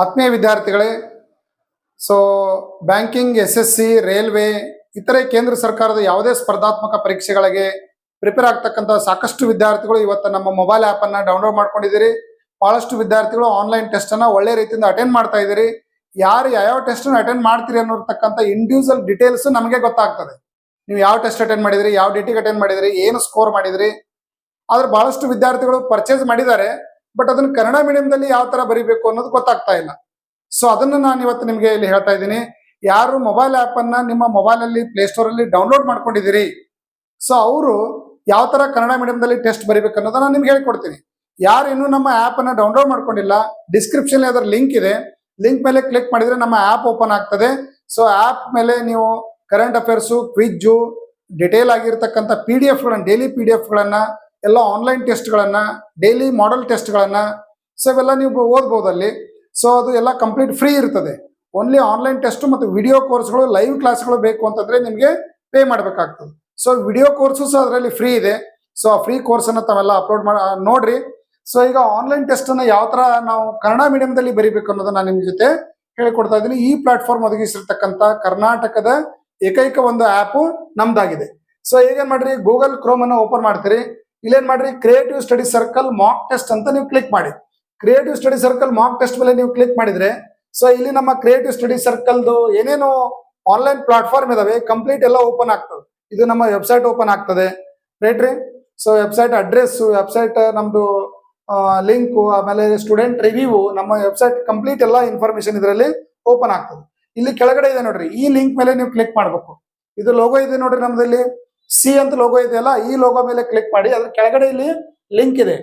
ಆತ್ಮೀಯ ವಿದ್ಯಾರ್ಥಿಗಳೇ so banking S S C railway ಇತರೆ ಕೇಂದ್ರ ಸರ್ಕಾರದ ಯಾವುದೇ ಸ್ಪರ್ಧಾತ್ಮಕ ಪರೀಕ್ಷೆಗಳಿಗೆ ಪ್ರಿಪೇರ್ ಆಗ್ತಕ್ಕಂಥ ಸಾಕಷ್ಟು ವಿದ್ಯಾರ್ಥಿಗಳು ಇವತ್ತು ನಮ್ಮ ಮೊಬೈಲ್ ಆ್ಯಪ್ ಅನ್ನ ಡೌನ್ಲೋಡ್ ಮಾಡ್ಕೊಂಡಿದ್ದೀರಿ. ಬಹಳಷ್ಟು ವಿದ್ಯಾರ್ಥಿಗಳು ಆನ್ಲೈನ್ ಟೆಸ್ಟ್ ಅನ್ನ ಒಳ್ಳೆ ರೀತಿಯಿಂದ ಅಟೆಂಡ್ ಮಾಡ್ತಾ ಇದ್ದೀರಿ. ಯಾರು ಯಾವ ಟೆಸ್ಟ್ ಅಟೆಂಡ್ ಮಾಡ್ತೀರಿ ಅನ್ನೋರ್ತಕ್ಕಂಥ ಇಂಡಿವಿಜುವಲ್ ಡೀಟೇಲ್ಸ್ ನಮಗೆ ಗೊತ್ತಾಗ್ತದೆ. ನೀವು ಯಾವ ಟೆಸ್ಟ್ ಅಟೆಂಡ್ ಮಾಡಿದ್ರಿ, ಯಾವ ಡೇಟಿಗೆ ಅಟೆಂಡ್ ಮಾಡಿದ್ರಿ, ಏನು ಸ್ಕೋರ್ ಮಾಡಿದ್ರಿ, ಆದ್ರೆ ಬಹಳಷ್ಟು ವಿದ್ಯಾರ್ಥಿಗಳು ಪರ್ಚೇಸ್ ಮಾಡಿದ್ದಾರೆ. ಬಟ್ ಅದನ್ನ ಕನ್ನಡ ಮೀಡಿಯಂದಲ್ಲಿ ಯಾವ ತರ ಬರಿಬೇಕು ಅನ್ನೋದು ಗೊತ್ತಾಗ್ತಾ ಇಲ್ಲ. ಸೊ ಅದನ್ನ ನಾನು ಇವತ್ತು ನಿಮಗೆ ಇಲ್ಲಿ ಹೇಳ್ತಾ ಇದ್ದೀನಿ. ಯಾರು ಮೊಬೈಲ್ ಆ್ಯಪ್ ಅನ್ನ ನಿಮ್ಮ ಮೊಬೈಲ್ ಅಲ್ಲಿ ಪ್ಲೇಸ್ಟೋರ್ ಅಲ್ಲಿ ಡೌನ್ಲೋಡ್ ಮಾಡ್ಕೊಂಡಿದ್ದೀರಿ, ಸೊ ಅವರು ಯಾವ ತರ ಕನ್ನಡ ಮೀಡಿಯಂದಲ್ಲಿ ಟೆಸ್ಟ್ ಬರಿಬೇಕು ಅನ್ನೋದನ್ನ ನಾನು ನಿಮ್ಗೆ ಹೇಳ್ಕೊಡ್ತೀನಿ. ಯಾರು ಇನ್ನೂ ನಮ್ಮ ಆ್ಯಪ್ ಅನ್ನ ಡೌನ್ಲೋಡ್ ಮಾಡ್ಕೊಂಡಿಲ್ಲ ಡಿಸ್ಕ್ರಿಪ್ಷನ್ ಅದರ ಲಿಂಕ್ ಇದೆ. ಲಿಂಕ್ ಮೇಲೆ ಕ್ಲಿಕ್ ಮಾಡಿದ್ರೆ ನಮ್ಮ ಆ್ಯಪ್ ಓಪನ್ ಆಗ್ತದೆ. ಸೊ ಆ್ಯಪ್ ಮೇಲೆ ನೀವು ಕರೆಂಟ್ ಅಫೇರ್ಸು ಕ್ವಿಜ್ಜು ಡಿಟೇಲ್ ಆಗಿರ್ತಕ್ಕಂಥ ಪಿ ಡಿ ಎಫ್ಗಳನ್ನು ಡೈಲಿ ಪಿ ಡಿ ಎಫ್ಗಳನ್ನ ಎಲ್ಲ ಆನ್ಲೈನ್ ಟೆಸ್ಟ್ಗಳನ್ನ ಡೈಲಿ ಮಾಡೆಲ್ ಟೆಸ್ಟ್ಗಳನ್ನ ಸೊ ಇವೆಲ್ಲ ನೀವು ಓದ್ಬೋದು ಅಲ್ಲಿ ಸೊ ಅದು ಎಲ್ಲ ಕಂಪ್ಲೀಟ್ ಫ್ರೀ ಇರ್ತದೆ. ಓನ್ಲಿ ಆನ್ಲೈನ್ ಟೆಸ್ಟ್ ಮತ್ತು ವಿಡಿಯೋ ಕೋರ್ಸ್ಗಳು ಲೈವ್ ಕ್ಲಾಸ್ಗಳು ಬೇಕು ಅಂತಂದರೆ ನಿಮಗೆ ಪೇ ಮಾಡಬೇಕಾಗ್ತದೆ. ಸೊ ವಿಡಿಯೋ ಕೋರ್ಸು ಸಹ ಅದರಲ್ಲಿ ಫ್ರೀ ಇದೆ. ಸೊ ಆ ಫ್ರೀ ಕೋರ್ಸನ್ನು ತಾವೆಲ್ಲ ಅಪ್ಲೋಡ್ ಮಾಡಿ ನೋಡ್ರಿ. ಸೊ ಈಗ ಆನ್ಲೈನ್ ಟೆಸ್ಟನ್ನು ಯಾವ ಥರ ನಾವು ಕನ್ನಡ ಮೀಡಿಯಮ್ದಲ್ಲಿ ಬರಿಬೇಕು ಅನ್ನೋದನ್ನ ನಾನು ನಿಮ್ಮ ಜೊತೆ ಹೇಳಿಕೊಡ್ತಾ ಇದ್ದೀನಿ. ಈ ಪ್ಲಾಟ್ಫಾರ್ಮ್ ಒದಗಿಸಿರ್ತಕ್ಕಂಥ ಕರ್ನಾಟಕದ ಏಕೈಕ ಒಂದು ಆ್ಯಪು ನಮ್ದಾಗಿದೆ. ಸೊ ಈಗೇನು ಮಾಡ್ರಿ? ಗೂಗಲ್ ಕ್ರೋಮನ್ನು ಓಪನ್ ಮಾಡ್ತೀರಿ. ಇಲ್ಲೇನ್ ಮಾಡ್ರಿ? Creative study circle mock test ಅಂತ ನೀವು ಕ್ಲಿಕ್ ಮಾಡಿ. Creative study circle mock test ಮೇಲೆ ನೀವು ಕ್ಲಿಕ್ ಮಾಡಿದ್ರೆ ಸೊ ಇಲ್ಲಿ ನಮ್ಮ ಕ್ರಿಯೇಟಿವ್ ಸ್ಟಡಿ ಸರ್ಕಲ್ದು ಏನೇನು ಆನ್ಲೈನ್ ಪ್ಲಾಟ್ಫಾರ್ಮ್ ಇದಾವೆ ಕಂಪ್ಲೀಟ್ ಎಲ್ಲ ಓಪನ್ ಆಗ್ತದೆ. ಇದು ನಮ್ಮ ವೆಬ್ಸೈಟ್ ಓಪನ್ ಆಗ್ತದೆ. ರೈಟ್ ರೀ? ಸೊ ವೆಬ್ಸೈಟ್ ಅಡ್ರೆಸ್ ವೆಬ್ಸೈಟ್ ನಮ್ದು ಲಿಂಕು ಆಮೇಲೆ ಸ್ಟೂಡೆಂಟ್ ರಿವ್ಯೂ ನಮ್ಮ ವೆಬ್ಸೈಟ್ ಕಂಪ್ಲೀಟ್ ಎಲ್ಲ ಇನ್ಫಾರ್ಮೇಶನ್ ಇದರಲ್ಲಿ ಓಪನ್ ಆಗ್ತದೆ. ಇಲ್ಲಿ ಕೆಳಗಡೆ ಇದೆ ನೋಡ್ರಿ, ಈ ಲಿಂಕ್ ಮೇಲೆ ನೀವು ಕ್ಲಿಕ್ ಮಾಡಬೇಕು. ಇದು ಲೋಗೋ ಇದೆ ನೋಡ್ರಿ ನಮ್ದಲ್ಲಿ. ಸಿ ಅಂತ ಲೋಗೋ ಇದೆಯಲ್ಲ ಈ ಲೋಗೋ ಮೇಲೆ ಕ್ಲಿಕ್ ಮಾಡಿ, ಅದ್ರ ಕೆಳಗಡೆ ಇಲ್ಲಿ ಲಿಂಕ್ ಇದೆ.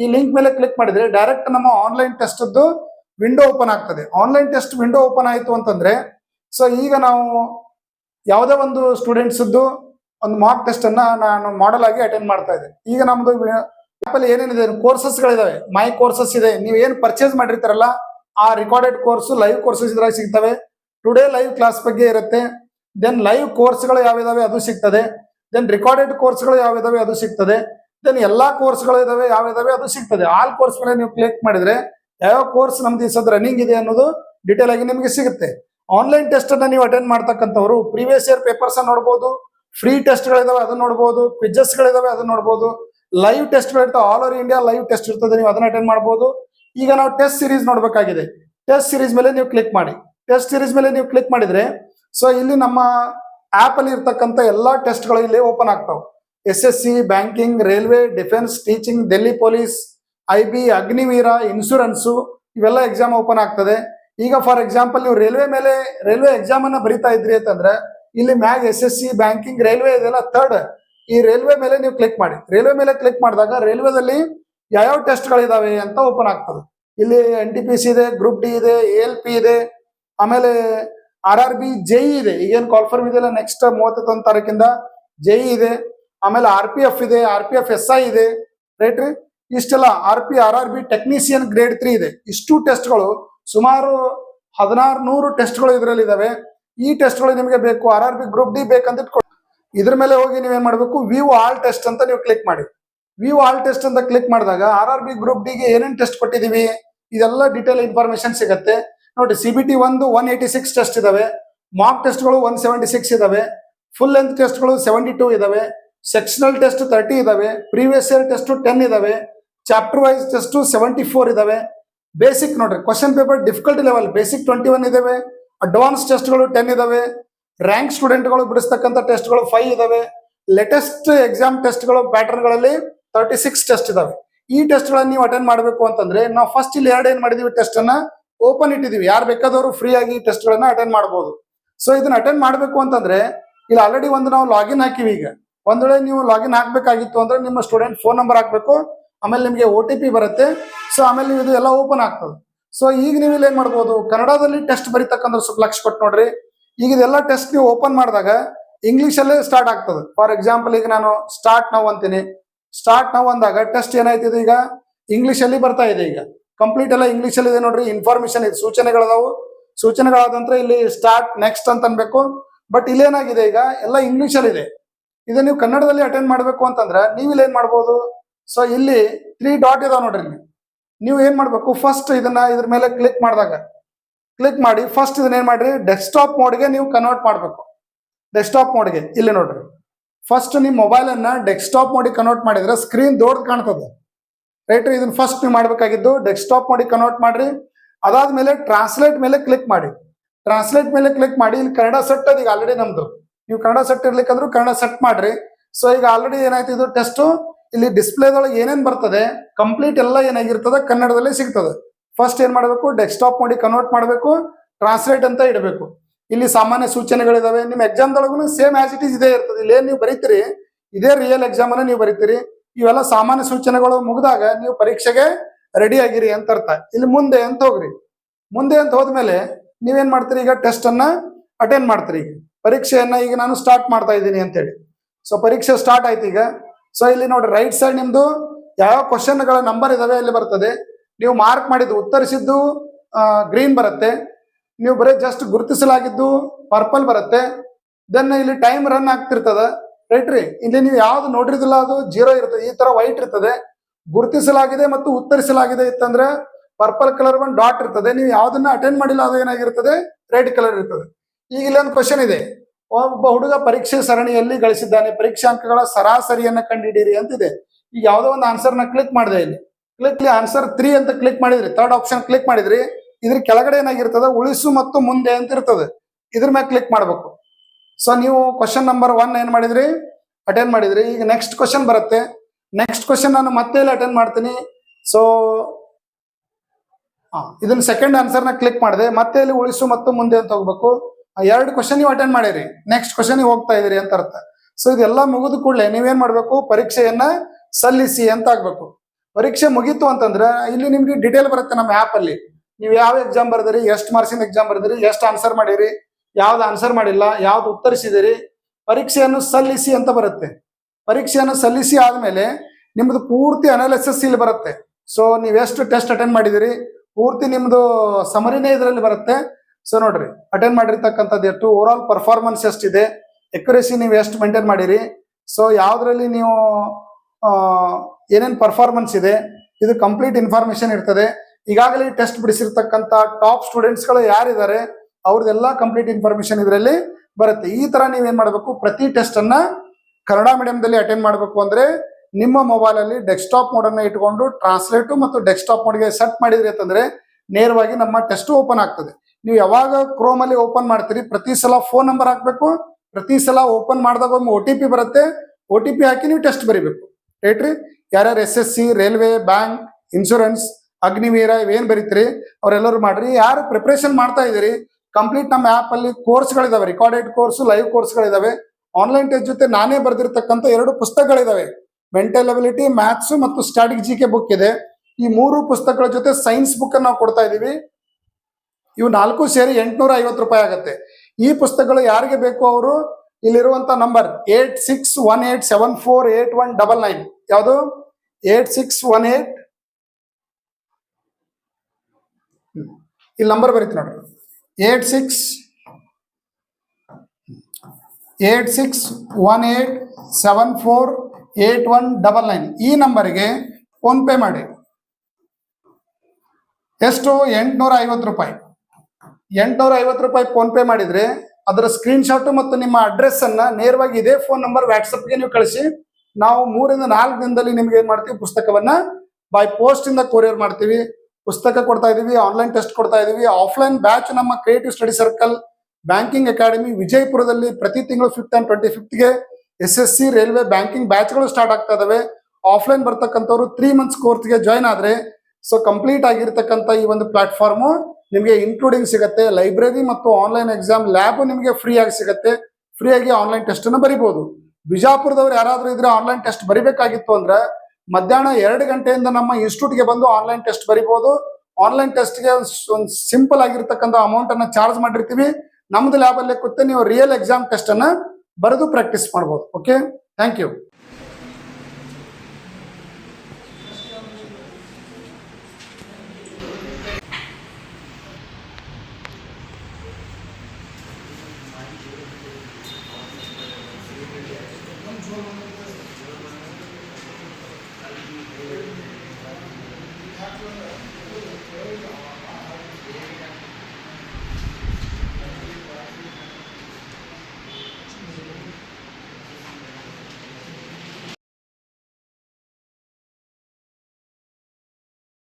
ಈ ಲಿಂಕ್ ಮೇಲೆ ಕ್ಲಿಕ್ ಮಾಡಿದ್ರೆ ಡೈರೆಕ್ಟ್ ನಮ್ಮ ಆನ್ಲೈನ್ ಟೆಸ್ಟ್ ವಿಂಡೋ ಓಪನ್ ಆಗ್ತದೆ. ಆನ್ಲೈನ್ ಟೆಸ್ಟ್ ವಿಂಡೋ ಓಪನ್ ಆಯಿತು ಅಂತಂದ್ರೆ ಸೊ ಈಗ ನಾವು ಯಾವುದೇ ಒಂದು ಸ್ಟೂಡೆಂಟ್ಸ್ ಒಂದು ಮಾರ್ಕ್ ಟೆಸ್ಟ್ ಅನ್ನ ನಾನು ಮಾಡೆಲ್ ಆಗಿ ಅಟೆಂಡ್ ಮಾಡ್ತಾ ಇದ್ದೆ. ಈಗ ನಮ್ದು ಆ್ಯಪಲ್ಲಿ ಏನೇನಿದೆ ಕೋರ್ಸಸ್ಗಳಿದಾವೆ ಮೈ ಕೋರ್ಸಸ್ ಇದೆ. ನೀವು ಏನು ಪರ್ಚೇಸ್ ಮಾಡಿರ್ತಾರಲ್ಲ, ಆ ರೆಕಾರ್ಡೆಡ್ ಕೋರ್ಸ್ ಲೈವ್ ಕೋರ್ಸಸ್ ಇದ್ರಾಗ ಸಿಗ್ತವೆ. ಟುಡೇ ಲೈವ್ ಕ್ಲಾಸ್ ಬಗ್ಗೆ ಇರುತ್ತೆ. ದೆನ್ ಲೈವ್ ಕೋರ್ಸ್ಗಳು ಯಾವಿದಾವೆ ಅದು ಸಿಗ್ತದೆ. ದೆನ್ ರೆಕಾರ್ಡೆಡ್ ಕೋರ್ಸ್ಗಳು ಯಾವಿದಾವೆ ಅದು ಸಿಗ್ತದೆ. ದೆನ್ ಎಲ್ಲಾ ಕೋರ್ಸ್ಗಳು ಇದಾವೆ ಯಾವಿದಾವೆ ಅದು ಸಿಗ್ತದೆ. ಆಲ್ ಕೋರ್ಸ್ ಮೇಲೆ ನೀವು ಕ್ಲಿಕ್ ಮಾಡಿದ್ರೆ ಯಾವ ಕೋರ್ಸ್ ನಮ್ದು ಈ ಸದ್ ರನ್ನಿಂಗ್ ಇದೆ ಅನ್ನೋದು ಡೀಟೇಲ್ ಆಗಿ ನಿಮಗೆ ಸಿಗುತ್ತೆ. ಆನ್ಲೈನ್ ಟೆಸ್ಟ್ ಅನ್ನ ನೀವು ಅಟೆಂಡ್ ಮಾಡ್ತಕ್ಕಂಥವ್ರು ಪ್ರೀವಿಯಸ್ ಇಯರ್ ಪೇಪರ್ಸ್ ನೋಡ್ಬೋದು ಫ್ರೀ ಟೆಸ್ಟ್ ಗಳಿದಾವೆ ಅದನ್ನ ನೋಡ್ಬೋದು ಗಳಿದಾವೆ ಅದನ್ನ ನೋಡ್ಬೋದು live ಟೆಸ್ಟ್ಗಳಿರ್ತಾವೆ all over India live test ಇರ್ತದೆ, ನೀವು ಅದನ್ನ ಅಟೆಂಡ್ ಮಾಡಬಹುದು ಈಗ ನಾವು ಟೆಸ್ಟ್ ಸೀರೀಸ್ ನೋಡಬೇಕಾಗಿದೆ. ಟೆಸ್ಟ್ ಸೀರೀಸ್ ಮೇಲೆ ನೀವು ಕ್ಲಿಕ್ ಮಾಡಿ. ಟೆಸ್ಟ್ ಸೀರೀಸ್ ಮೇಲೆ ನೀವು ಕ್ಲಿಕ್ ಮಾಡಿದ್ರೆ ಸೊ ಇಲ್ಲಿ ನಮ್ಮ ಆಪ್ ಅಲ್ಲಿ ಇರ್ತಕ್ಕಂಥ ಎಲ್ಲಾ ಟೆಸ್ಟ್ಗಳು ಇಲ್ಲಿ ಓಪನ್ ಆಗ್ತಾವೆ. S S C banking railway defence teaching Delhi police I B Agniveer insurance ಇವೆಲ್ಲ ಎಕ್ಸಾಮ್ ಓಪನ್ ಆಗ್ತದೆ. ಈಗ ಫಾರ್ ಎಕ್ಸಾಂಪಲ್ ನೀವು ರೈಲ್ವೆ ಮೇಲೆ ರೈಲ್ವೆ ಎಕ್ಸಾಮ್ ಅನ್ನ ಬರಿತಾ ಇದ್ರಿ ಅಂತಂದ್ರೆ, ಇಲ್ಲಿ ಮ್ಯಾಗ್ S S C banking railway ಇದೆಲ್ಲ ಥರ್ಡ್ ಈ ರೈಲ್ವೆ ಮೇಲೆ ನೀವು ಕ್ಲಿಕ್ ಮಾಡಿ. ರೈಲ್ವೆ ಮೇಲೆ ಕ್ಲಿಕ್ ಮಾಡಿದಾಗ ರೈಲ್ವೆದಲ್ಲಿ ಯಾವ್ಯಾವ ಟೆಸ್ಟ್ಗಳಿದಾವೆ ಅಂತ ಓಪನ್ ಆಗ್ತದೆ. ಇಲ್ಲಿ ಎನ್ ಟಿ ಪಿ ಸಿ ಇದೆ ಗ್ರೂಪ್ ಡಿ ಇದೆ ಎ ಎಲ್ ಪಿ ಇದೆ, ಆಮೇಲೆ ಆರ್ ಆರ್ ಬಿ ಜೈ ಇದೆ. ಈಗೇನು ಕಾಲ್ಫರ್ಮ್ ಇದೆಯಲ್ಲ ನೆಕ್ಸ್ಟ್ ಮೂವತ್ತೊಂದು ತಾರೀಕಿಂದ ಜೈ ಇದೆ. ಆಮೇಲೆ ಆರ್ ಪಿ ಎಫ್ ಇದೆ. R P F S I ಇದೆ. ರೈಟ್ ರೀ? ಇಷ್ಟೆಲ್ಲ R P R R B technician grade three ಇದೆ. ಇಷ್ಟು ಟೆಸ್ಟ್ಗಳು ಸುಮಾರು ಹದಿನಾರು ನೂರು ಟೆಸ್ಟ್ಗಳು ಇದರಲ್ಲಿ ಇದಾವೆ. ಈ ಟೆಸ್ಟ್ಗಳು ನಿಮಗೆ ಬೇಕು. R R B group D ಬೇಕಂತ ಇಟ್ಕೊಂಡು. ಇದ್ರ ಮೇಲೆ ಹೋಗಿ ನೀವೇನ್ ಮಾಡಬೇಕು? ವಿವ್ ಆಲ್ ಟೆಸ್ಟ್ ಅಂತ ನೀವು ಕ್ಲಿಕ್ ಮಾಡಿ. ವಿವ್ ಆಲ್ ಟೆಸ್ಟ್ ಅಂತ ಕ್ಲಿಕ್ ಮಾಡಿದಾಗ ಆರ್ ಆರ್ ಬಿ ಗ್ರೂಪ್ ಡಿಗೆ ಏನೇನು ಟೆಸ್ಟ್ ಕೊಟ್ಟಿದೀವಿ ಇದೆಲ್ಲ ಡೀಟೇಲ್ ಇನ್ಫಾರ್ಮೇಶನ್ ಸಿಗುತ್ತೆ. ನೋಡಿ ಸಿ ಬಿ ಟಿ ಒಂದು ಒನ್ ಏಯ್ಟಿ ಸಿಕ್ಸ್ ಟೆಸ್ಟ್ ಇದಾವೆ. ಮಾರ್ಕ್ ಟೆಸ್ಟ್ಗಳು ಒನ್ ಸೆವೆಂಟಿ ಸಿಕ್ಸ್ ಇದಾವೆ. ಫುಲ್ ಲೆಂತ್ ಟೆಸ್ಟ್ಗಳು ಸೆವೆಂಟಿ ಟೂ ಇದಾವೆ. ಸೆಕ್ಷನಲ್ ಟೆಸ್ಟ್ ತರ್ಟಿ ಇದಾವೆ. ಪ್ರೀವಿಯಸ್ ಇಯರ್ ಟೆಸ್ಟ್ ಟೆನ್ ಇದಾವೆ. Chapter wise test seventy four ಇದಾವೆ. ಬೇಸಿಕ್ ನೋಡ್ರಿ question paper difficulty level basic twenty one ಇದಾವೆ ಅಡ್ವಾನ್ಸ್ ಟೆಸ್ಟ್ಗಳು ಟೆನ್ ಇದಾವೆ. ರ್ಯಾಂಕ್ ಸ್ಟೂಡೆಂಟ್ಗಳು ಬಿಡಿಸ್ತಕ್ಕಂಥ ಟೆಸ್ಟ್ಗಳು ಫೈವ್ ಇದಾವೆ. ಲೇಟೆಸ್ಟ್ ಎಕ್ಸಾಮ್ ಟೆಸ್ಟ್ಗಳು ಪ್ಯಾಟರ್ನ್ಗಳಲ್ಲಿ ತರ್ಟಿ ಸಿಕ್ಸ್ ಟೆಸ್ಟ್ ಇದಾವೆ. ಈ ಟೆಸ್ಟ್ಗಳನ್ನು ನೀವು ಅಟೆಂಡ್ ಮಾಡಬೇಕು ಅಂತಂದ್ರೆ, ನಾವು ಫಸ್ಟ್ ಇಲ್ಲಿ ಎರಡು ಏನ್ ಮಾಡಿದೀವಿ ಟೆಸ್ಟ್ ಅನ್ನ? ಓಪನ್ ಇಟ್ಟಿದೀವಿ ಯಾರು ಬೇಕಾದವರು ಫ್ರೀ ಆಗಿ ಟೆಸ್ಟ್ಗಳನ್ನ ಅಟೆಂಡ್ ಮಾಡಬಹುದು ಸೊ ಇದನ್ನ ಅಟೆಂಡ್ ಮಾಡಬೇಕು ಅಂತಂದ್ರೆ, ಇಲ್ಲಿ ಆಲ್ರೆಡಿ ಒಂದು ನಾವು ಲಾಗಿನ್ ಹಾಕಿವಿ ಈಗ. ಒಂದ್ ವೇಳೆ ನೀವು ಲಾಗಿನ್ ಹಾಕ್ಬೇಕಾಗಿತ್ತು ಅಂದ್ರೆ ನಿಮ್ಮ ಸ್ಟೂಡೆಂಟ್ ಫೋನ್ ನಂಬರ್ ಹಾಕ್ಬೇಕು, ಆಮೇಲೆ ನಿಮಗೆ ಓ ಟಿ ಪಿ ಬರುತ್ತೆ. ಸೊ ಆಮೇಲೆ ನೀವು ಇದು ಎಲ್ಲ ಓಪನ್ ಆಗ್ತದೆ. ಸೊ ಈಗ ನೀವು ಇಲ್ಲಿ ಏನ್ ಮಾಡ್ಬೋದು, ಕನ್ನಡದಲ್ಲಿ ಟೆಸ್ಟ್ ಬರೀತಕ್ಕಂಥ ಸ್ವಲ್ಪ ಲಕ್ಷ ಕೊಟ್ಟು ನೋಡ್ರಿ. ಈಗ ಇದೆಲ್ಲ ಟೆಸ್ಟ್ ನೀವು ಓಪನ್ ಮಾಡಿದಾಗ ಇಂಗ್ಲಿಷ್ ಅಲ್ಲೇ ಸ್ಟಾರ್ಟ್ ಆಗ್ತದೆ. ಫಾರ್ ಎಕ್ಸಾಂಪಲ್ ಈಗ ನಾನು ಸ್ಟಾರ್ಟ್ ನಾವು ಅಂತೀನಿ. ಸ್ಟಾರ್ಟ್ ನಾವು ಅಂದಾಗ ಟೆಸ್ಟ್ ಏನಾಯ್ತಿದೆ ಈಗ? ಇಂಗ್ಲಿಷ್ ಅಲ್ಲಿ ಬರ್ತಾ ಇದೆ ಈಗ. ಕಂಪ್ಲೀಟ್ ಎಲ್ಲ ಅಲ್ಲಿ ಇದೆ ನೋಡ್ರಿ. ಇನ್ಫಾರ್ಮೇಶನ್ ಇದೆ. ಸೂಚನೆಗಳದಾವು. ಸೂಚನೆಗಳಾದಂತ್ರ ಇಲ್ಲಿ ಸ್ಟಾರ್ಟ್ ನೆಕ್ಸ್ಟ್ ಅಂತ ಅನ್ಬೇಕು. ಬಟ್ ಇಲ್ಲೇನಾಗಿದೆ ಈಗ? ಎಲ್ಲ ಇಂಗ್ಲಿಷ್ ಅಲ್ಲಿ ಇದೆ. ಇದು ನೀವು ಕನ್ನಡದಲ್ಲಿ ಅಟೆಂಡ್ ಮಾಡಬೇಕು ಅಂತಂದ್ರೆ ನೀವು ಇಲ್ಲಿ ಏನ್ ಮಾಡ್ಬೋದು? ಸೊ ಇಲ್ಲಿ ತ್ರೀ ಡಾಟ್ ಇದಾವ ನೋಡ್ರಿ ಇಲ್ಲಿ. ನೀವು ಏನ್ ಮಾಡ್ಬೇಕು? ಫಸ್ಟ್ ಇದನ್ನ ಇದ್ರ ಮೇಲೆ ಕ್ಲಿಕ್ ಮಾಡಿದಾಗ. ಕ್ಲಿಕ್ ಮಾಡಿ ಫಸ್ಟ್ ಇದನ್ನ ಏನ್ ಮಾಡ್ರಿ? ಡೆಸ್ಕ್ಟಾಪ್ ಮೋಡ್ಗೆ ನೀವು ಕನ್ವರ್ಟ್ ಮಾಡಬೇಕು. ಡೆಸ್ಕ್ಟಾಪ್ ಮೋಡ್ಗೆ ಇಲ್ಲಿ ನೋಡ್ರಿ. ಫಸ್ಟ್ ನಿಮ್ಮ ಮೊಬೈಲ್ ಅನ್ನ ಡೆಸ್ಕ್ಟಾಪ್ ಮೋಡಿ ಕನ್ವರ್ಟ್ ಮಾಡಿದ್ರೆ ಸ್ಕ್ರೀನ್ ದೊಡ್ಡ ಕಾಣ್ತದೆ. ರೈಟ್ ಇದನ್ನ ಫಸ್ಟ್ ನೀವು ಮಾಡಬೇಕಾಗಿದ್ದು ಡೆಸ್ಕ್ಟಾಪ್ ಮಾಡಿ ಕನ್ವರ್ಟ್ ಮಾಡ್ರಿ. ಅದಾದ್ಮೇಲೆ ಟ್ರಾನ್ಸ್ಲೇಟ್ ಮೇಲೆ ಕ್ಲಿಕ್ ಮಾಡಿ. ಟ್ರಾನ್ಸ್ಲೇಟ್ ಮೇಲೆ ಕ್ಲಿಕ್ ಮಾಡಿ. ಇಲ್ಲಿ ಕನ್ನಡ ಸೆಟ್ ಅದು ಈಗ ಆಲ್ರೆಡಿ ನಮ್ದು. ನೀವು ಕನ್ನಡ ಸೆಟ್ ಇರ್ಲಿಕ್ಕಂದ್ರೂ ಕನ್ನಡ ಸೆಟ್ ಮಾಡ್ರಿ. ಸೊ ಈಗ ಆಲ್ರೆಡಿ ಏನಾಯ್ತು ಇದು ಟೆಸ್ಟ್ ಇಲ್ಲಿ ಡಿಸ್ಪ್ಲೇದೊಳಗೆ ಏನೇನ್ ಬರ್ತದೆ? ಕಂಪ್ಲೀಟ್ ಎಲ್ಲ ಏನಾಗಿರ್ತದೆ? ಕನ್ನಡದಲ್ಲಿ ಸಿಗ್ತದೆ. ಫಸ್ಟ್ ಏನ್ ಮಾಡಬೇಕು? ಡೆಸ್ಕ್ಟಾಪ್ ಮಾಡಿ ಕನ್ವರ್ಟ್ ಮಾಡಬೇಕು. ಟ್ರಾನ್ಸ್ಲೇಟ್ ಅಂತ ಇಡಬೇಕು. ಇಲ್ಲಿ ಸಾಮಾನ್ಯ ಸೂಚನೆಗಳಿದಾವೆ. ನಿಮ್ಮ ಎಕ್ಸಾಮ್ದೊಳಗೂ ಸೇಮ್ ಆಸ್ ಇಟ್ ಇಸ್ ಇದೇ ಇರ್ತದೆ. ಇಲ್ಲಿ ನೀವು ಬರೀತೀರಿ? ಇದೇ ರಿಯಲ್ ಎಕ್ಸಾಮ್ ಅನ್ನ ನೀವು ಬರೀತೀರಿ. ಇವೆಲ್ಲ ಸಾಮಾನ್ಯ ಸೂಚನೆಗಳು ಮುಗಿದಾಗ ನೀವು ಪರೀಕ್ಷೆಗೆ ರೆಡಿ ಆಗಿರಿ ಅಂತ ಅರ್ಥ. ಇಲ್ಲಿ ಮುಂದೆ ಅಂತ ಹೋಗ್ರಿ? ಮುಂದೆ ಅಂತ ಹೋದ್ಮೇಲೆ ನೀವೇನ್ ಮಾಡ್ತೀರಿ ಈಗ ಟೆಸ್ಟ್ ಅನ್ನ ಅಟೆಂಡ್ ಮಾಡ್ತೀರಿ ಪರೀಕ್ಷೆಯನ್ನ ಈಗ ನಾನು ಸ್ಟಾರ್ಟ್ ಮಾಡ್ತಾ ಇದ್ದೀನಿ ಅಂತೇಳಿ. ಸೊ ಪರೀಕ್ಷೆ ಸ್ಟಾರ್ಟ್ ಆಯ್ತು ಈಗ. ಸೊ ಇಲ್ಲಿ ನೋಡಿ ರೈಟ್ ಸೈಡ್ ನಿಮ್ದು ಯಾವ ಕ್ವಶನ್ಗಳ ನಂಬರ್ ಇದಾವೆ ಇಲ್ಲಿ ಬರ್ತದೆ. ನೀವು ಮಾರ್ಕ್ ಮಾಡಿದ್ದು ಉತ್ತರಿಸಿದ್ದು ಗ್ರೀನ್ ಬರುತ್ತೆ. ನೀವು ಬರೀ ಜಸ್ಟ್ ಗುರುತಿಸಲಾಗಿದ್ದು ಪರ್ಪಲ್ ಬರುತ್ತೆ. ದೆನ್ ಇಲ್ಲಿ ಟೈಮ್ ರನ್ ಆಗ್ತಿರ್ತದ. ರೈಟ್ ರೀ? ಇಲ್ಲಿ ನೀವು ಯಾವ್ದು ನೋಡಿರ್ದಿಲ್ಲ ಅದು ಜೀರೋ ಇರ್ತದೆ. ಈ ತರ ವೈಟ್ ಇರ್ತದೆ. ಗುರುತಿಸಲಾಗಿದೆ ಮತ್ತು ಉತ್ತರಿಸಲಾಗಿದೆ ಇತ್ತಂದ್ರೆ ಪರ್ಪಲ್ ಕಲರ್ ಒಂದು ಡಾಟ್ ಇರ್ತದೆ. ನೀವು ಯಾವ್ದನ್ನ ಅಟೆಂಡ್ ಮಾಡಿಲ್ಲ, ಅದು ಏನಾಗಿರ್ತದೆ? ರೆಡ್ ಕಲರ್ ಇರ್ತದೆ. ಈಗ ಇಲ್ಲೊಂದು ಕ್ವಶನ್ ಇದೆ. ಒಬ್ಬ ಹುಡುಗ ಪರೀಕ್ಷೆ ಸರಣಿಯಲ್ಲಿ ಗಳಿಸಿದ್ದಾನೆ. ಪರೀಕ್ಷಾ ಅಂಕಗಳ ಸರಾಸರಿಯನ್ನ ಕಂಡುಹಿಡಿಯಿರಿ ಅಂತಿದೆ. ಈಗ ಯಾವುದೋ ಒಂದು ಆನ್ಸರ್ನ ಕ್ಲಿಕ್ ಮಾಡಿದೆ ಇಲ್ಲಿ. ಕ್ಲಿಕ್ ಆನ್ಸರ್ ತ್ರೀ ಅಂತ ಕ್ಲಿಕ್ ಮಾಡಿದ್ರಿ. ಥರ್ಡ್ ಆಪ್ಷನ್ ಕ್ಲಿಕ್ ಮಾಡಿದ್ರಿ. ಇದ್ರ ಕೆಳಗಡೆ ಏನಾಗಿರ್ತದೆ? ಉಳಿಸು ಮತ್ತು ಮುಂದೆ ಅಂತ ಇರ್ತದೆ. ಇದ್ರ ಮೇಲೆ ಕ್ಲಿಕ್ ಮಾಡಬೇಕು. ಸೊ ನೀವು ಕ್ವಶನ್ ನಂಬರ್ ಒನ್ ಏನ್ ಮಾಡಿದ್ರಿ? ಅಟೆಂಡ್ ಮಾಡಿದ್ರಿ. ಈಗ ನೆಕ್ಸ್ಟ್ ಕ್ವಶನ್ ಬರುತ್ತೆ. ನೆಕ್ಸ್ಟ್ ಕ್ವಶನ್ ನಾನು ಮತ್ತೆ ಇಲ್ಲಿ ಅಟೆಂಡ್ ಮಾಡ್ತೀನಿ. ಸೊ ಇದನ್ನ ಸೆಕೆಂಡ್ ಆನ್ಸರ್ನ ಕ್ಲಿಕ್ ಮಾಡಿದೆ. ಮತ್ತೆ ಇಲ್ಲಿ ಉಳಿಸು, ಮತ್ತು ಮುಂದೆ ಅಂತ ಹೋಗ್ಬೇಕು. ಎರಡು ಕ್ವಶನ್ ನೀವು ಅಟೆಂಡ್ ಮಾಡಿರಿ. ನೆಕ್ಸ್ಟ್ ಕ್ವಶನ್ ಹೋಗ್ತಾ ಇದೀರಿ ಅಂತ ಅರ್ಥ. ಸೊ ಇದೆಲ್ಲ ಮುಗಿದ ಕೂಡಲೇ ನೀವೇನ್ ಮಾಡ್ಬೇಕು? ಪರೀಕ್ಷೆಯನ್ನ ಸಲ್ಲಿಸಿ ಅಂತ ಆಗ್ಬೇಕು. ಪರೀಕ್ಷೆ ಮುಗೀತು ಅಂತಂದ್ರೆ, ಇಲ್ಲಿ ನಿಮ್ಗೆ ಡಿಟೇಲ್ ಬರುತ್ತೆ ನಮ್ಮ ಆ್ಯಪ್ ಅಲ್ಲಿ. ನೀವು ಯಾವ ಎಕ್ಸಾಮ್ ಬರ್ದಿರಿ, ಎಷ್ಟು ಮಾರ್ಕ್ಸಿನ ಎಕ್ಸಾಮ್ ಬರ್ದಿರಿ, ಎಷ್ಟು ಆನ್ಸರ್ ಮಾಡಿರಿ ಯಾವ್ದು ಆನ್ಸರ್ ಮಾಡಿಲ್ಲ, ಯಾವ್ದು ಉತ್ತರಿಸಿದಿರಿ, ಪರೀಕ್ಷೆಯನ್ನು ಸಲ್ಲಿಸಿ ಅಂತ ಬರುತ್ತೆ. ಪರೀಕ್ಷೆಯನ್ನು ಸಲ್ಲಿಸಿ ಆದ್ಮೇಲೆ ನಿಮ್ದು ಪೂರ್ತಿ ಅನಾಲಿಸಿಸ್ ಇಲ್ಲಿ ಬರುತ್ತೆ. ಸೊ ನೀವು ಎಷ್ಟು ಟೆಸ್ಟ್ ಅಟೆಂಡ್ ಮಾಡಿದಿರಿ, ಪೂರ್ತಿ ನಿಮ್ದು ಸಮರಿನೇ ಇದರಲ್ಲಿ ಬರುತ್ತೆ. ಸೊ ನೋಡ್ರಿ ಅಟೆಂಡ್ ಮಾಡಿರ್ತಕ್ಕಂಥದ್ದು ಎಷ್ಟು ಓವರ್ ಆಲ್ ಪರ್ಫಾರ್ಮೆನ್ಸ್ ಎಷ್ಟಿದೆ ಎಕ್ಯುರೇಸಿ ನೀವು ಎಷ್ಟು ಮೇಂಟೈನ್ ಮಾಡಿರಿ. ಸೊ ಯಾವ್ದ್ರಲ್ಲಿ ನೀವು ಏನೇನು ಪರ್ಫಾರ್ಮೆನ್ಸ್ ಇದೆ, ಇದು ಕಂಪ್ಲೀಟ್ ಇನ್ಫಾರ್ಮೇಶನ್ ಇರ್ತದೆ. ಈಗಾಗಲೇ ಟೆಸ್ಟ್ ಬಿಡಿಸಿರ್ತಕ್ಕಂಥ ಟಾಪ್ ಸ್ಟೂಡೆಂಟ್ಸ್ಗಳು ಯಾರಿದ್ದಾರೆ ಅವ್ರದ್ದೆಲ್ಲ ಕಂಪ್ಲೀಟ್ ಇನ್ಫಾರ್ಮೇಶನ್ ಇದರಲ್ಲಿ ಬರುತ್ತೆ. ಈ ತರ ನೀವೇನ್ ಮಾಡಬೇಕು? ಪ್ರತಿ ಟೆಸ್ಟ್ ಅನ್ನ ಕನ್ನಡ ಮೀಡಿಯಂದಲ್ಲಿ ಅಟೆಂಡ್ ಮಾಡಬೇಕು ಅಂದ್ರೆ ನಿಮ್ಮ ಮೊಬೈಲ್ ಅಲ್ಲಿ ಡೆಸ್ಕ್ಟಾಪ್ ಮೋಡ್ ಅನ್ನ ಇಟ್ಕೊಂಡು ಟ್ರಾನ್ಸ್ಲೇಟ್ ಮತ್ತು ಡೆಸ್ಕ್ಟಾಪ್ ಮೋಡ್ಗೆ ಸೆಟ್ ಮಾಡಿದ್ರಿ ಅಂತಂದ್ರೆ ನೇರವಾಗಿ ನಮ್ಮ ಟೆಸ್ಟ್ ಓಪನ್ ಆಗ್ತದೆ. ನೀವು ಯಾವಾಗ ಕ್ರೋಮ್ ಅಲ್ಲಿ ಓಪನ್ ಮಾಡ್ತೀರಿ, ಪ್ರತಿ ಸಲ ಫೋನ್ ನಂಬರ್ ಹಾಕ್ಬೇಕು. ಪ್ರತಿ ಸಲ ಓಪನ್ ಮಾಡಿದಾಗ ಒಮ್ಮೆ ಒ ಟಿ ಪಿ ಬರುತ್ತೆ. ಒ ಹಾಕಿ ನೀವು ಟೆಸ್ಟ್ ಬರೀಬೇಕು. ರೈಟ್ರಿ ಯಾರ್ಯಾರು S S C railway bank insurance Agniveer ಇವೇನ್ ಬರೀತೀರಿ, ಅವರೆಲ್ಲರೂ ಮಾಡ್ರಿ. ಯಾರು ಪ್ರಿಪ್ರೇಷನ್ ಮಾಡ್ತಾ ಇದೀರಿ ಕಂಪ್ಲೀಟ್ ನಮ್ಮ ಆ್ಯಪ್ ಅಲ್ಲಿ ಕೋರ್ಸ್ಗಳಿದಾವೆ ರೆಕಾರ್ಡೆಡ್ ಕೋರ್ಸ್ ಲೈವ್ ಕೋರ್ಸ್ಗಳಿದಾವೆ ಆನ್ಲೈನ್ ಟೆಸ್ಟ್ ಜೊತೆ ನಾನೇ ಬರೆದಿರ್ತಕ್ಕಂಥ ಎರಡು ಪುಸ್ತಕಗಳಿದಾವೆ. ಮೆಂಟಲ್ ಅಬಿಲಿಟಿ ಮ್ಯಾಥ್ಸ್ ಮತ್ತು ಸ್ಟ್ಯಾಟಿಕ್ ಜಿ ಕೆ ಬುಕ್ ಇದೆ. ಈ ಮೂರು ಪುಸ್ತಕಗಳ ಜೊತೆ ಸೈನ್ಸ್ ಬುಕ್ ಅನ್ನು ನಾವು ಕೊಡ್ತಾ ಇದೀವಿ ಇವು ನಾಲ್ಕು ಸೇರಿ ಎಂಟುನೂರ ಐವತ್ತು ರೂಪಾಯಿ ಆಗುತ್ತೆ. ಈ ಪುಸ್ತಕಗಳು ಯಾರಿಗೆ ಬೇಕು ಅವರು? ಇಲ್ಲಿರುವಂತ number eight six one eight seven four eight one double nine ಯಾವುದು? ಏಟ್ ಸಿಕ್ಸ್ ಒನ್ ಏಟ್ ಇಲ್ಲಿ ನಂಬರ್ ಬರೀತಿ ನೋಡ್ರಿ. Eight six eight six one eight seven four eight one double nine ಈ ನಂಬರ್ಗೆ ಫೋನ್ ಪೇ ಮಾಡಿ. ಎಷ್ಟು? ಎಂಟುನೂರ ಐವತ್ತು ರೂಪಾಯಿ. ಎಂಟುನೂರ ಐವತ್ತು ರೂಪಾಯಿ ಫೋನ್ ಪೇ ಮಾಡಿದ್ರೆ ಅದರ ಸ್ಕ್ರೀನ್ಶಾಟು ಮತ್ತು ನಿಮ್ಮ ಅಡ್ರೆಸ್ ಅನ್ನ ನೇರವಾಗಿ ಇದೇ ಫೋನ್ ನಂಬರ್ ವ್ಯಾಟ್ಸಪ್ಗೆ ನೀವು ಕಳಿಸಿ. ನಾವು ಮೂರಿಂದ ನಾಲ್ಕು ದಿನದಲ್ಲಿ ನಿಮ್ಗೆ ಏನು ಮಾಡ್ತೀವಿ? ಪುಸ್ತಕವನ್ನ ಬೈ ಪೋಸ್ಟಿಂದ ಕೊರಿಯರ್ ಮಾಡ್ತೀವಿ. ಪುಸ್ತಕ ಕೊಡ್ತಾ ಇದೀವಿ ಆನ್ಲೈನ್ ಟೆಸ್ಟ್ ಕೊಡ್ತಾ ಇದೀವಿ. ಆಫ್ಲೈನ್ ಬ್ಯಾಚ್ ನಮ್ಮ creative study circle banking academy ವಿಜಯಪುರದಲ್ಲಿ ಪ್ರತಿ ತಿಂಗಳು fifth and twenty ಫಿಫ್ತ್ಗೆ S S C railway banking ಬ್ಯಾಚ್ಗಳು start ಆಗ್ತಾ ಇದಾವೆ. ಆಫ್ಲೈನ್ ಬರ್ತಕ್ಕಂಥವ್ರು ತ್ರೀ ಮಂತ್ಸ್ ಕೋರ್ಸ್ಗೆ ಜಾಯ್ನ್ ಆದ್ರೆ ಸೊ ಕಂಪ್ಲೀಟ್ ಆಗಿರ್ತಕ್ಕಂಥ ಈ ಒಂದು ಪ್ಲಾಟ್ಫಾರ್ಮು ನಿಮಗೆ ಇನ್ಕ್ಲೂಡಿಂಗ್ ಸಿಗುತ್ತೆ. ಲೈಬ್ರರಿ ಮತ್ತು ಆನ್ಲೈನ್ ಎಕ್ಸಾಮ್ ಲ್ಯಾಬ್ ನಿಮಗೆ ಫ್ರೀ ಆಗಿ ಸಿಗುತ್ತೆ. ಫ್ರೀ ಆಗಿ ಆನ್ಲೈನ್ ಟೆಸ್ಟ್ ಅನ್ನು ಬರಿಬಹುದು ಬಿಜಾಪುರದವ್ರು ಯಾರಾದ್ರೂ ಇದ್ರೆ ಆನ್ಲೈನ್ ಟೆಸ್ಟ್ ಬರಿಬೇಕಾಗಿತ್ತು ಅಂದ್ರೆ ಮಧ್ಯಾಹ್ನ ಎರಡು ಗಂಟೆಯಿಂದ ನಮ್ಮ ಇನ್ಸ್ಟಿಟ್ಯೂಟ್ಗೆ ಬಂದು ಆನ್ಲೈನ್ ಟೆಸ್ಟ್ ಬರಿಬಹುದು ಆನ್ಲೈನ್ ಟೆಸ್ಟ್ಗೆ ಒಂದು ಸಿಂಪಲ್ ಆಗಿರ್ತಕ್ಕಂಥ ಅಮೌಂಟ್ ಅನ್ನ ಚಾರ್ಜ್ ಮಾಡಿರ್ತೀವಿ. ನಮ್ದು ಲ್ಯಾಬ್ ಅಲ್ಲೇ ಕೂತ ನೀವು ರಿಯಲ್ ಎಕ್ಸಾಮ್ ಟೆಸ್ಟ್ ಅನ್ನ ಬರೆದು ಪ್ರಾಕ್ಟೀಸ್ ಮಾಡಬಹುದು okay thank you